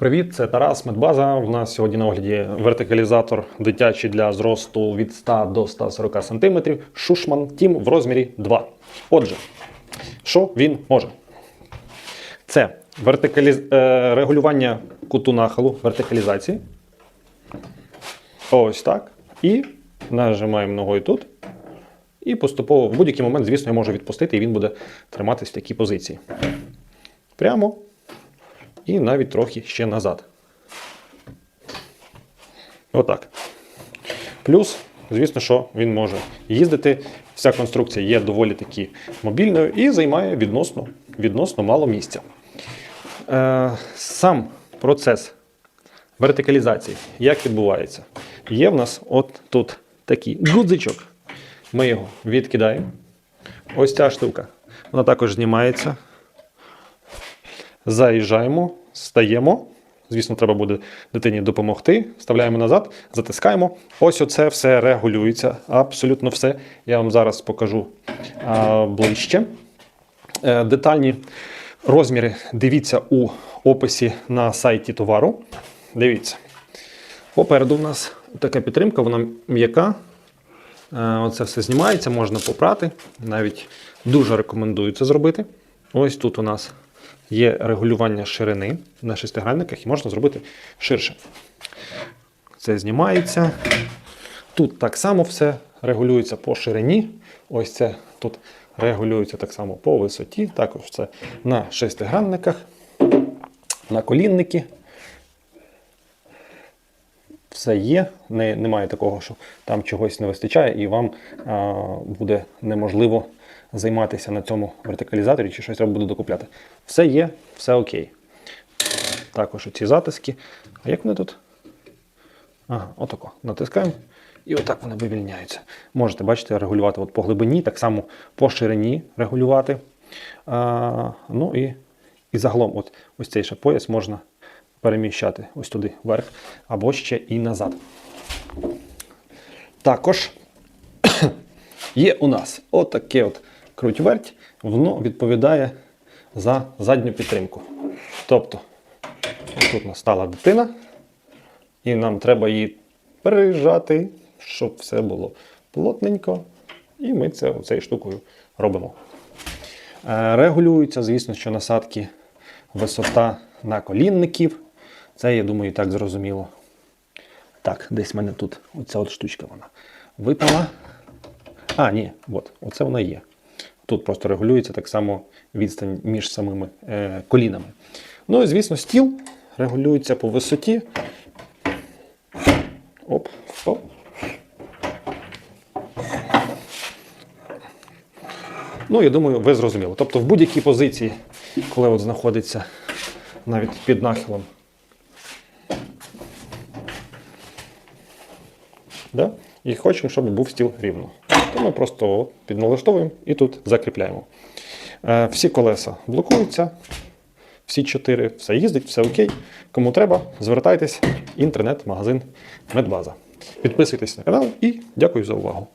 Привіт, це Тарас Медбаза. У нас сьогодні на огляді вертикалізатор дитячий для зросту від 100 до 140 см Шушман Тім в розмірі 2. Отже, що він може? Це вертикаліз... е, регулювання куту нахилу, вертикалізації. Ось так. І нажимаємо ногою тут. І поступово в будь-який момент, звісно, я можу відпустити, і він буде триматись в такій позиції. Прямо і навіть трохи ще назад. Отак. Плюс, звісно, що він може їздити. Вся конструкція є доволі таки мобільною і займає відносно, відносно мало місця. Е, сам процес вертикалізації, як відбувається? Є в нас от тут такий гудзичок. Ми його відкидаємо. Ось ця штука. Вона також знімається. Заїжджаємо, стаємо. Звісно, треба буде дитині допомогти. Вставляємо назад, затискаємо. Ось оце все регулюється. Абсолютно все. Я вам зараз покажу а, ближче. Е, детальні розміри дивіться у описі на сайті товару. Дивіться. Попереду в нас така підтримка, вона м'яка. Е, Оце все знімається, можна попрати. Навіть дуже рекомендую це зробити. Ось тут у нас є регулювання ширини на шестигранниках і можна зробити ширше. Це знімається. Тут так само все регулюється по ширині. Ось це тут регулюється так само по висоті. Також це на шестигранниках, на колінники. Все є, не, немає такого, що там чогось не вистачає, і вам а, буде неможливо займатися на цьому вертикалізаторі, чи щось треба буде докупляти. Все є, все окей. Також ці затиски. А як вони тут? Ага, отако. Натискаємо. І отак вони вивільняються. Можете, бачите, регулювати от по глибині, так само по ширині регулювати. А, ну і, і загалом, от, ось цей ще пояс можна переміщати ось туди вверх, або ще і назад. Також є у нас отаке от круть-верть, воно відповідає за задню підтримку. Тобто, тут у нас стала дитина, і нам треба її прижати, щоб все було плотненько. І ми це цією штукою робимо. Е, Регулюються, звісно, що насадки висота наколінників. Це, я думаю, і так зрозуміло. Так, десь в мене тут оця от штучка вона випала. А, ні, от, оце вона є. Тут просто регулюється так само відстань між самими е, колінами. Ну і, звісно, стіл регулюється по висоті. Оп, оп. Ну, я думаю, ви зрозуміли. Тобто в будь-якій позиції, коли от знаходиться навіть під нахилом. Да? І хочемо, щоб був стіл рівно. То ми просто підналаштовуємо і тут закріпляємо. Е, всі колеса блокуються, всі чотири, все їздить, все окей. Кому треба, звертайтесь, інтернет-магазин Медбаза. Підписуйтесь на канал і дякую за увагу.